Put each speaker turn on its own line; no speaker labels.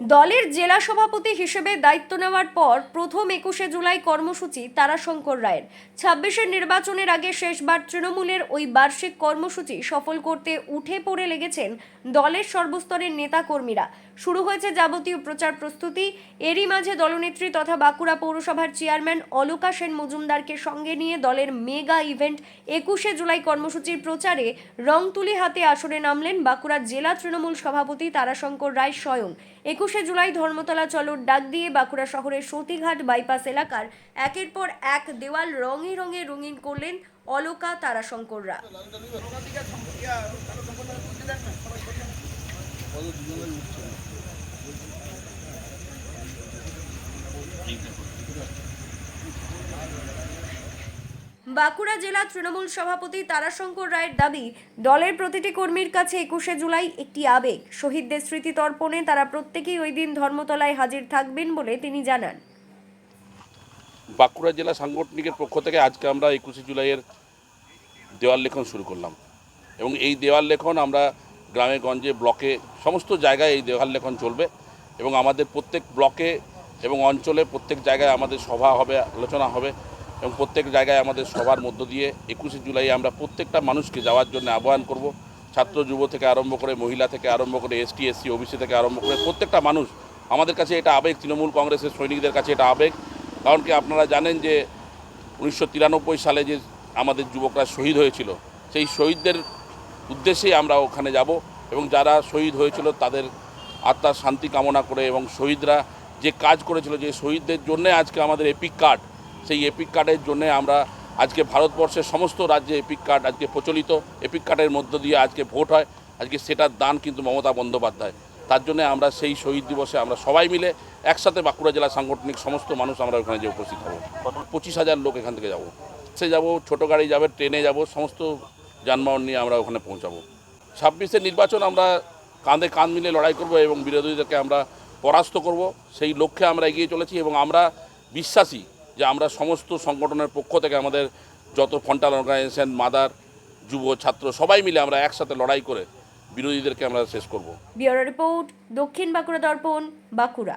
দলের জেলা সভাপতি হিসেবে দায়িত্ব নেওয়ার পর প্রথম একুশে জুলাই কর্মসূচি তারাশঙ্কর রায়ের। ছাব্বিশের নির্বাচনের আগে শেষবার তৃণমূলের ওই বার্ষিক কর্মসূচি সফল করতে উঠে পড়ে লেগেছেন দলের সর্বস্তরের নেতাকর্মীরা। শুরু হয়েছে যাবতীয় প্রচার প্রস্তুতি। এরই মাঝে দলনেত্রী তথা বাঁকুড়া পৌরসভার চেয়ারম্যান অলকা সেন মজুমদারকে সঙ্গে নিয়ে দলের মেগা ইভেন্ট একুশে জুলাই কর্মসূচির প্রচারে রংতুলি হাতে আসরে নামলেন বাঁকুড়া জেলা তৃণমূল সভাপতি তারাশঙ্কর রায় স্বয়ং। একুশে জুলাই ধর্মতলা চলোর ডাক দিয়ে বাঁকুড়া শহরের সতীঘাট বাইপাস এলাকার একের পর এক দেওয়াল রঙে রঙে রঙিন করলেন অলোকা তারাশঙ্কররা। বাঁকুড়া জেলা তৃণমূল সভাপতি তারাশঙ্কর রায়ের দাবি, দলের প্রতিটি কর্মীর কাছে একুশে জুলাই একটি আবেগ। শহীদদের স্মৃতি তর্পণে তারা প্রত্যেকেই ওই দিন ধর্মতলায় হাজির থাকবেন বলে তিনি জানান।
বাঁকুড়া জেলা সাংগঠনিকের পক্ষ থেকে আজকে আমরা একুশে জুলাইয়ের দেওয়াল লেখন শুরু করলাম। এবং এই দেওয়াল লেখন আমরা গ্রামে, গঞ্জে, ব্লকে, সমস্ত জায়গায় এই দেওয়াল লেখন চলবে। এবং আমাদের প্রত্যেক ব্লকে এবং অঞ্চলে প্রত্যেক জায়গায় আমাদের সভা হবে, আলোচনা হবে। এবং প্রত্যেক জায়গায় আমাদের সবার মধ্য দিয়ে একুশে জুলাই আমরা প্রত্যেকটা মানুষকে যাওয়ার জন্য আহ্বান করব। ছাত্র যুব থেকে আরম্ভ করে মহিলা থেকে আরম্ভ করে এসটি, এসসি, ওবিসি থেকে আরম্ভ করে প্রত্যেকটা মানুষ, আমাদের কাছে এটা আবেগ। তৃণমূল কংগ্রেসের সৈনিকদের কাছে এটা আবেগ। কারণ কি আপনারা জানেন যে উনিশশো তিরানব্বই সালে যে আমাদের যুবকরা শহীদ হয়েছিল, সেই শহীদদের উদ্দেশ্যেই আমরা ওখানে যাব এবং যারা শহীদ হয়েছিল তাদের আত্মার শান্তি কামনা করে এবং শহীদরা যে কাজ করেছিল, যে শহীদদের জন্য আজকে আমাদের এপিক কার্ড সেই এপিক কার্ডের জন্য আমরা আজকে ভারতবর্ষের সমস্ত রাজ্যে এপিক কার্ড আজকে প্রচলিত। এপিক কার্ডের মধ্য দিয়ে আজকে ভোট হয়। আজকে সেটার দান কিন্তু মমতা বন্দ্যোপাধ্যায়। তার জন্য আমরা সেই শহীদ দিবসে আমরা সবাই মিলে একসাথে বাঁকুড়া জেলা সাংগঠনিক সমস্ত মানুষ আমরা ওখানে যে উপস্থিত হব। পঁচিশ হাজার লোক এখান থেকে যাব। সে যাব, ছোটো গাড়ি যাবে, ট্রেনে যাব, সমস্ত যানবাহন নিয়ে আমরা ওখানে পৌঁছাবো। ছাব্বিশের নির্বাচন আমরা কাঁধে কাঁধ মিলে লড়াই করব এবং বিরোধীদেরকে আমরা পরাস্ত করব। সেই লক্ষ্যে আমরা এগিয়ে চলেছি এবং আমরা বিশ্বাসী যে আমরা সমস্ত সংগঠনের পক্ষ থেকে আমাদের যত ফন্টাল অর্গানাইজেশন মাদার যুব, ছাত্র, সবাই মিলে আমরা একসাথে লড়াই করে বিরোধীদেরকে আমরা শেষ করব।
বিউরো রিপোর্ট, দক্ষিণ বাঁকুড়া দর্পণ, বাঁকুড়া।